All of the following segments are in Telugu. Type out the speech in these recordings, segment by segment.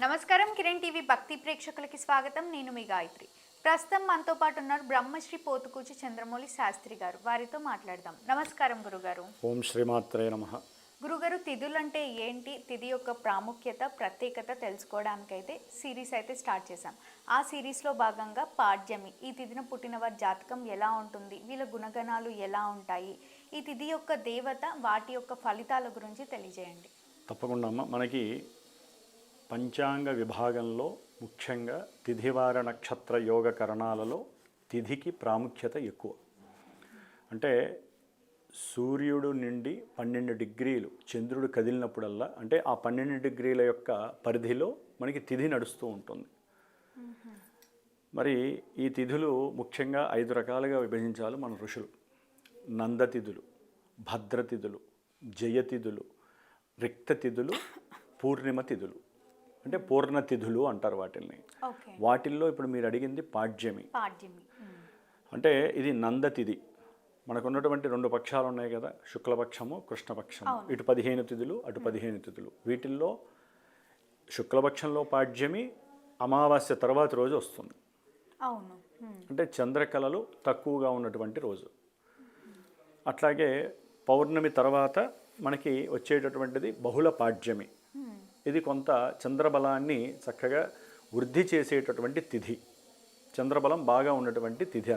నమస్కారం కిరణ్ టీవీ భక్తి ప్రేక్షకులకి స్వాగతం. నేను మీ గాయత్రి. ప్రస్తుతం మనతో పాటు ఉన్నారు బ్రహ్మశ్రీ పోతుకూచి చంద్రమౌళి శాస్త్రి గారు. వారితో మాట్లాడదాం. నమస్కారం గురుగారు. ఓం శ్రీమాత్రే నమ. గురుగారు తిథులంటే ఏంటి? తిథి యొక్క ప్రాముఖ్యత ప్రత్యేకత తెలుసుకోవడానికైతే సిరీస్ అయితే స్టార్ట్ చేశాం. ఆ సిరీస్లో భాగంగా పాడ్యమి. ఈ తిథిన పుట్టిన వారి జాతకం ఎలా ఉంటుంది? వీళ్ళ గుణగణాలు ఎలా ఉంటాయి? ఈ తిథి యొక్క దేవత వాటి యొక్క ఫలితాల గురించి తెలియజేయండి. తప్పకుండా అమ్మ. మనకి పంచాంగ విభాగంలో ముఖ్యంగా తిథివార నక్షత్ర యోగ కరణాలలో తిథికి ప్రాముఖ్యత ఎక్కువ. అంటే సూర్యుడు నుండి పన్నెండు డిగ్రీలు చంద్రుడు కదిలినప్పుడల్లా అంటే ఆ పన్నెండు డిగ్రీల యొక్క పరిధిలో మనకి తిథి నడుస్తూ ఉంటుంది. మరి ఈ తిథులు ముఖ్యంగా ఐదు రకాలుగా విభజించాలి మన ఋషులు. నందతిథులు భద్రతిథులు జయతిథులు రిక్తతిథులు పూర్ణిమ తిథులు అంటే పూర్ణ తిథులు అంటారు వాటిల్ని. వాటిల్లో ఇప్పుడు మీరు అడిగింది పాడ్యమి. అంటే ఇది నందతిథి. మనకు ఉన్నటువంటి రెండు పక్షాలు ఉన్నాయి కదా శుక్లపక్షము కృష్ణపక్షము. ఇటు పదిహేను తిథులు అటు పదిహేను తిథులు. వీటిల్లో శుక్లపక్షంలో పాడ్యమి అమావాస్య తర్వాత రోజు వస్తుంది. అంటే చంద్రకళలు తక్కువగా ఉన్నటువంటి రోజు. అట్లాగే పౌర్ణమి తర్వాత మనకి వచ్చేటటువంటిది బహుళ పాడ్యమి. ఇది కొంత చంద్రబలాన్ని చక్కగా వృద్ధి చేసేటటువంటి తిథి. చంద్రబలం బాగా ఉన్నటువంటి తిథి.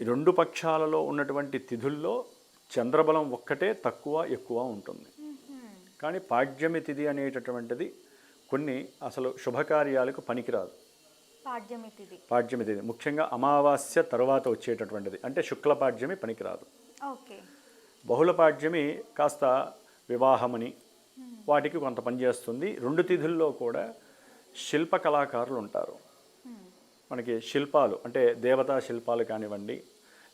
ఈ రెండు పక్షాలలో ఉన్నటువంటి తిథుల్లో చంద్రబలం ఒక్కటే తక్కువ ఎక్కువ ఉంటుంది. కానీ పాడ్యమి తిథి అనేటటువంటిది కొన్ని అసలు శుభకార్యాలకు పనికిరాదు. పాడ్యమి తిథి. ముఖ్యంగా అమావాస్య తర్వాత వచ్చేటటువంటిది. అంటే శుక్ల పాడ్యమి పనికిరాదు. ఓకే. బహుళ పాడ్యమి కాస్త వివాహమని వాటికి కొంత పనిచేస్తుంది రెండు తిథుల్లో కూడా శిల్ప కళాకారులు ఉంటారు. మనకి శిల్పాలు అంటే దేవతా శిల్పాలు కానివ్వండి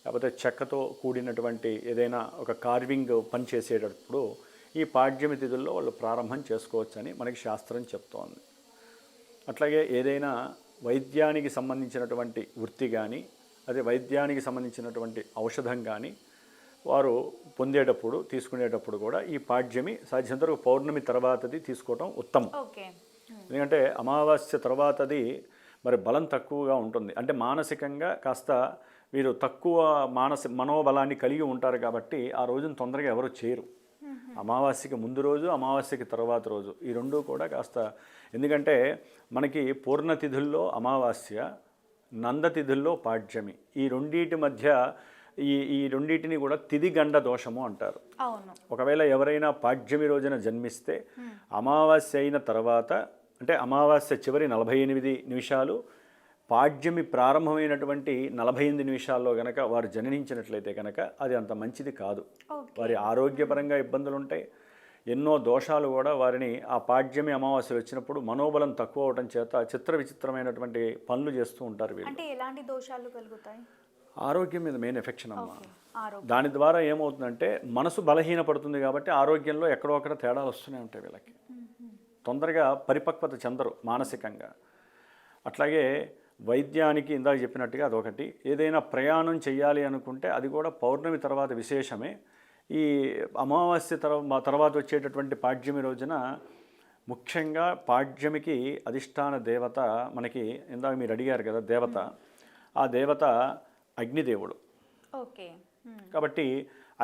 లేకపోతే చెక్కతో కూడినటువంటి ఏదైనా ఒక కార్వింగ్ పని చేసేటప్పుడు ఈ పాడ్యమి తిథుల్లో వాళ్ళు ప్రారంభం చేసుకోవచ్చని మనకి శాస్త్రం చెప్తోంది. అట్లాగే ఏదైనా వైద్యానికి సంబంధించినటువంటి వృత్తి కానీ అదే వైద్యానికి సంబంధించినటువంటి ఔషధం కానీ వారు పొందేటప్పుడు తీసుకునేటప్పుడు కూడా ఈ పాడ్యమి సాధ్యంత వరకు పౌర్ణమి తర్వాతది తీసుకోవటం ఉత్తమం. ఎందుకంటే అమావాస్య తర్వాతది మరి బలం తక్కువగా ఉంటుంది. అంటే మానసికంగా కాస్త వీరు తక్కువ మానసి మనోబలాన్ని కలిగి ఉంటారు కాబట్టి ఆ రోజున తొందరగా ఎవరు చేయరు. అమావాస్యకి ముందు రోజు అమావాస్యకి తర్వాత రోజు ఈ రెండు కూడా కాస్త ఎందుకంటే మనకి పూర్ణతిథుల్లో అమావాస్య నందతిథుల్లో పాడ్యమి. ఈ రెండింటి మధ్య ఈ ఈ రెండింటిని కూడా తిదిగండ దోషము అంటారు. ఒకవేళ ఎవరైనా పాడ్యమి రోజున జన్మిస్తే అమావాస్య అయిన తర్వాత అంటే అమావాస్య చివరి నలభై ఎనిమిది నిమిషాలు పాడ్యమి ప్రారంభమైనటువంటి నలభై ఎనిమిది నిమిషాల్లో గనక వారు జననించినట్లయితే కనుక అది అంత మంచిది కాదు. వారి ఆరోగ్యపరంగా ఇబ్బందులు ఉంటాయి. ఎన్నో దోషాలు కూడా వారిని ఆ పాడ్యమి అమావాస్య వచ్చినప్పుడు మనోబలం తక్కువ అవడం చేత చిత్ర విచిత్రమైనటువంటి పనులు చేస్తూ ఉంటారు వీళ్ళు. అంటే ఎలాంటి దోషాలు కలుగుతాయి? ఆరోగ్యం మీద మెయిన్ ఎఫెక్షన్ అమ్మా. దాని ద్వారా ఏమవుతుందంటే మనసు బలహీనపడుతుంది కాబట్టి ఆరోగ్యంలో ఎక్కడో అక్కడ తేడాలు వస్తూనే ఉంటాయి వీళ్ళకి. తొందరగా పరిపక్వత చెందరు మానసికంగా. అట్లాగే వైద్యానికి ఇందాక చెప్పినట్టుగా అదొకటి. ఏదైనా ప్రయాణం చేయాలి అనుకుంటే అది కూడా పౌర్ణమి తర్వాత విశేషమే. ఈ అమావాస్య తర్వా తర్వాత వచ్చేటటువంటి పాడ్యమి రోజున ముఖ్యంగా పాడ్యమికి అధిష్టాన దేవత మనకి ఇందాక మీరు అడిగారు కదా దేవత. ఆ దేవత అగ్నిదేవుడు. ఓకే. కాబట్టి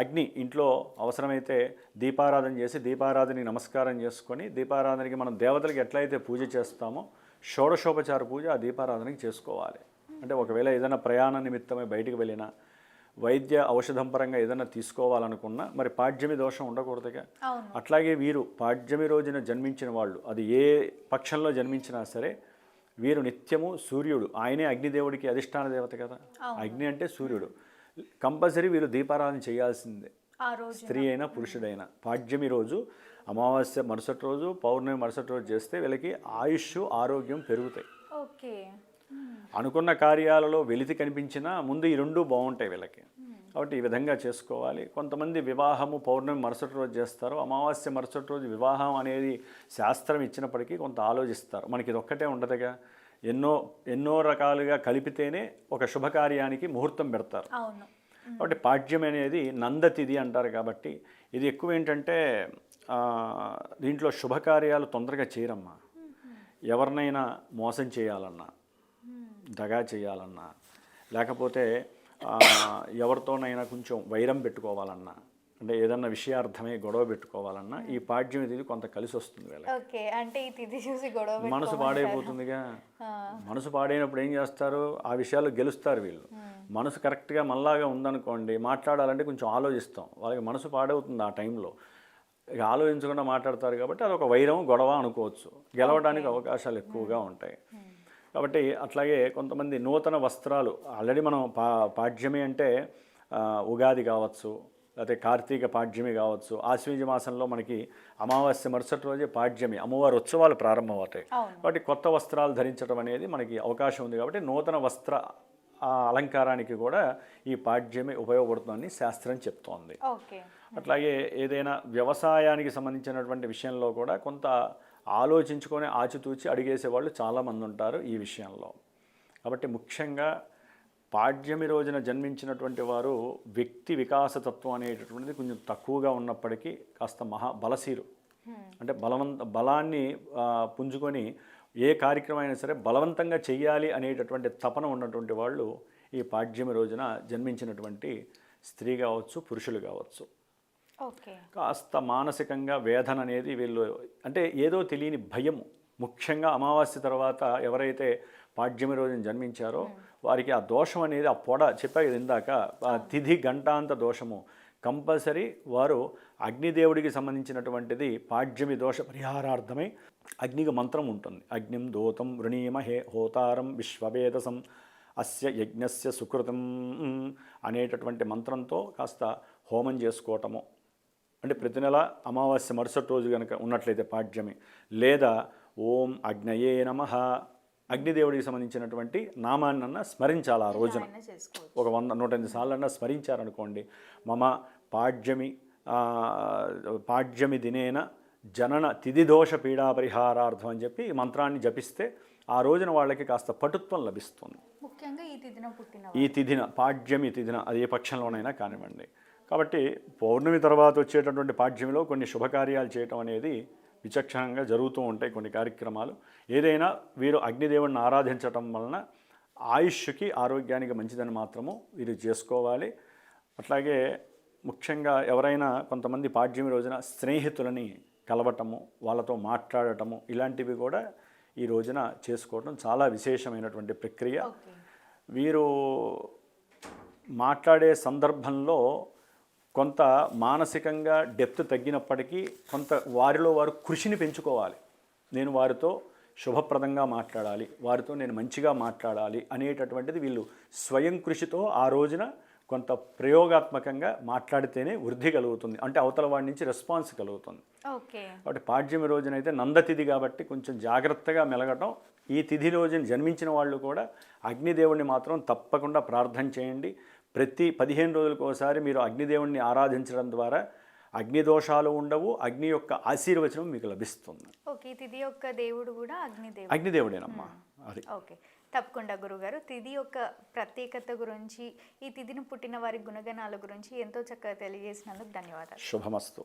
అగ్ని ఇంట్లో అవసరమైతే దీపారాధన చేసి దీపారాధనకి నమస్కారం చేసుకొని దీపారాధనకి మనం దేవతలకి ఎట్లయితే పూజ చేస్తామో షోడశోపచార పూజ ఆ దీపారాధనకి చేసుకోవాలి. అంటే ఒకవేళ ఏదైనా ప్రయాణ నిమిత్తమై బయటికి వెళ్ళినా వైద్య ఔషధం పరంగా ఏదైనా తీసుకోవాలనుకున్నా మరి పాడ్యమి దోషం ఉండకూడదుగా అట్లాగే వీరు పాడ్యమి రోజున జన్మించిన వాళ్ళు అది ఏ పక్షంలో జన్మించినా సరే వీరు నిత్యము సూర్యుడు. ఆయనే అగ్నిదేవుడికి అధిష్టాన దేవత కదా? అగ్ని అంటే సూర్యుడు. కంపల్సరీ వీరు దీపారాధన చేయాల్సిందే. స్త్రీ అయినా పురుషుడైనా. పాడ్యమి రోజు అమావాస్య మరుసటి రోజు పౌర్ణమి మరుసటి రోజు చేస్తే వీళ్ళకి ఆయుష్ ఆరోగ్యం పెరుగుతాయి. అనుకున్న కార్యాలలో వెలితి కనిపించినా ముందు ఈ రెండు బాగుంటాయి వీళ్ళకి. కాబట్టి ఈ విధంగా చేసుకోవాలి. కొంతమంది వివాహము పౌర్ణమి మరుసటి రోజు చేస్తారు. అమావాస్య మరుసటి రోజు వివాహం అనేది శాస్త్రం ఇచ్చినప్పటికీ కొంత ఆలోచిస్తారు. మనకి ఇది ఒక్కటే ఉండదుగా. ఎన్నో ఎన్నో రకాలుగా కలిపితేనే ఒక శుభకార్యానికి ముహూర్తం పెడతారు. కాబట్టి పాడ్యం అనేది నందతిథి అంటారు కాబట్టి ఇది ఎక్కువ ఏంటంటే దీంట్లో శుభకార్యాలు తొందరగా చేయరమ్మా. ఎవరినైనా మోసం చేయాలన్నా దగా చేయాలన్నా లేకపోతే ఎవరితోనైనా కొంచెం వైరం పెట్టుకోవాలన్నా అంటే ఏదన్నా విషయార్థమే గొడవ పెట్టుకోవాలన్నా ఈ పాడ్యం ఇది కొంత కలిసి వస్తుంది వీళ్ళకి. ఓకే అంటే ఈ తిథి చూసి గొడవ మనసు? పాడైపోతుందిగా. మనసు పాడైనప్పుడు ఏం చేస్తారు? ఆ విషయాలు గెలుస్తారు వీళ్ళు. మనసు కరెక్ట్గా మనలాగా ఉందనుకోండి మాట్లాడాలంటే కొంచెం ఆలోచిస్తాం. వాళ్ళకి మనసు పాడవుతుంది ఆ టైంలో. ఇక ఆలోచించకుండా మాట్లాడతారు కాబట్టి అది ఒక వైరం గొడవ అనుకోవచ్చు. గెలవడానికి అవకాశాలు ఎక్కువగా ఉంటాయి. కాబట్టి అట్లాగే కొంతమంది నూతన వస్త్రాలు ఆల్రెడీ మనం పా పాడ్యమి అంటే ఉగాది కావచ్చు లేకపోతే కార్తీక పాడ్యమి కావచ్చు ఆశ్వీజ మాసంలో మనకి అమావాస్య మరుసటి రోజే పాడ్యమి అమ్మవారి ఉత్సవాలు ప్రారంభమవుతాయి. కాబట్టి కొత్త వస్త్రాలు ధరించడం అనేది మనకి అవకాశం ఉంది కాబట్టి నూతన వస్త్ర అలంకారానికి కూడా ఈ పాడ్యమి ఉపయోగపడుతుందని శాస్త్రం చెప్తోంది. అట్లాగే ఏదైనా వ్యవసాయానికి సంబంధించినటువంటి విషయంలో కూడా కొంత ఆలోచించుకొని ఆచితూచి అడిగేసే వాళ్ళు చాలామంది ఉంటారు ఈ విషయంలో. కాబట్టి ముఖ్యంగా పాడ్యమి రోజున జన్మించినటువంటి వారు వ్యక్తి వికాసతత్వం అనేటటువంటిది కొంచెం తక్కువగా ఉన్నప్పటికీ కాస్త మహా బలశీరు అంటే బలవంత బలాన్ని పుంజుకొని ఏ కార్యక్రమం అయినా సరే బలవంతంగా చెయ్యాలి అనేటటువంటి తపన ఉన్నటువంటి వాళ్ళు ఈ పాడ్యమి రోజున జన్మించినటువంటి స్త్రీ కావచ్చు పురుషులు కావచ్చు. కాస్త మానసికంగా వేదన అనేది వీళ్ళు అంటే ఏదో తెలియని భయం ముఖ్యంగా అమావాస్య తర్వాత ఎవరైతే పాడ్యమి రోజున జన్మించారో వారికి ఆ దోషం అనేది ఆ పొడ చెప్పా ఇందాక తిథి గంటాంత దోషము. కంపల్సరీ వారు అగ్నిదేవుడికి సంబంధించినటువంటిది పాడ్యమి దోష పరిహారార్థమై అగ్నికి మంత్రం ఉంటుంది. అగ్నిం దూతం వృణీమహే హోతారం విశ్వవేదసం అస్య యజ్ఞస్య సుకృతం అనేటటువంటి మంత్రంతో కాస్త హోమం చేసుకోవటము. అంటే ప్రతి నెల అమావాస్య మరుసటి రోజు కనుక ఉన్నట్లయితే పాడ్యమి లేదా ఓం అగ్నయే నమ అగ్నిదేవుడికి సంబంధించినటువంటి నామాన్నన్నా స్మరించాలి ఆ రోజున. ఒక వంద నూట ఎనిమిది సార్లన్నా స్మరించారనుకోండి మమ పాడ్యమి పాడ్యమి దినేన జనన తిథి దోష పీడా పరిహారార్థం అని చెప్పి ఈ మంత్రాన్ని జపిస్తే ఆ రోజున వాళ్ళకి కాస్త పటుత్వం లభిస్తుంది. ముఖ్యంగా ఈ తిథిన పుట్టిన ఈ తిథిన పాడ్యమి తిథిన అది ఏ పక్షంలోనైనా కానివ్వండి. కాబట్టి పౌర్ణమి తర్వాత వచ్చేటటువంటి పాడ్యమిలో కొన్ని శుభకార్యాలు చేయటం అనేది విచక్షణంగా జరుగుతూ ఉంటాయి కొన్ని కార్యక్రమాలు. ఏదైనా వీరు అగ్నిదేవుడిని ఆరాధించటం వలన ఆయుష్కి ఆరోగ్యానికి మంచిదని మాత్రము వీరు చేసుకోవాలి. అట్లాగే ముఖ్యంగా ఎవరైనా కొంతమంది పాడ్యమి రోజున స్నేహితులని కలవటము వాళ్ళతో మాట్లాడటము ఇలాంటివి కూడా ఈ రోజున చేసుకోవడం చాలా విశేషమైనటువంటి ప్రక్రియ. వీరు మాట్లాడే సందర్భంలో కొంత మానసికంగా డెప్త్ తగ్గినప్పటికీ కొంత వారిలో వారు కృషిని పెంచుకోవాలి. నేను వారితో శుభప్రదంగా మాట్లాడాలి వారితో నేను మంచిగా మాట్లాడాలి అనేటటువంటిది వీళ్ళు స్వయం కృషితో ఆ రోజున కొంత ప్రయోగాత్మకంగా మాట్లాడితేనే వృద్ధి కలుగుతుంది. అంటే అవతల వాడి నుంచి రెస్పాన్స్ కలుగుతుంది. ఓకే. కాబట్టి పాడ్యమి రోజునైతే నందతిథి కాబట్టి కొంచెం జాగ్రత్తగా మెలగటం ఈ తిథి రోజున జన్మించిన వాళ్ళు కూడా అగ్నిదేవుణ్ణి మాత్రం తప్పకుండా ప్రార్థన చేయండి. ప్రతి పదిహేను రోజులకు ఒకసారి మీరు అగ్నిదేవుణ్ణి ఆరాధించడం ద్వారా అగ్ని దోషాలు ఉండవు అగ్ని యొక్క ఆశీర్వచనం మీకు లభిస్తుంది. ఓకే తిథి యొక్క దేవుడు కూడా అగ్నిదేవుడు. అగ్నిదేవుడేనమ్మా అది. ఓకే తప్పకుండా గురుగారు. తిథి యొక్క ప్రత్యేకత గురించి ఈ తిథిని పుట్టిన వారి గుణగణాల గురించి ఎంతో చక్కగా తెలియజేసినందుకు ధన్యవాదాలు. శుభమస్తు.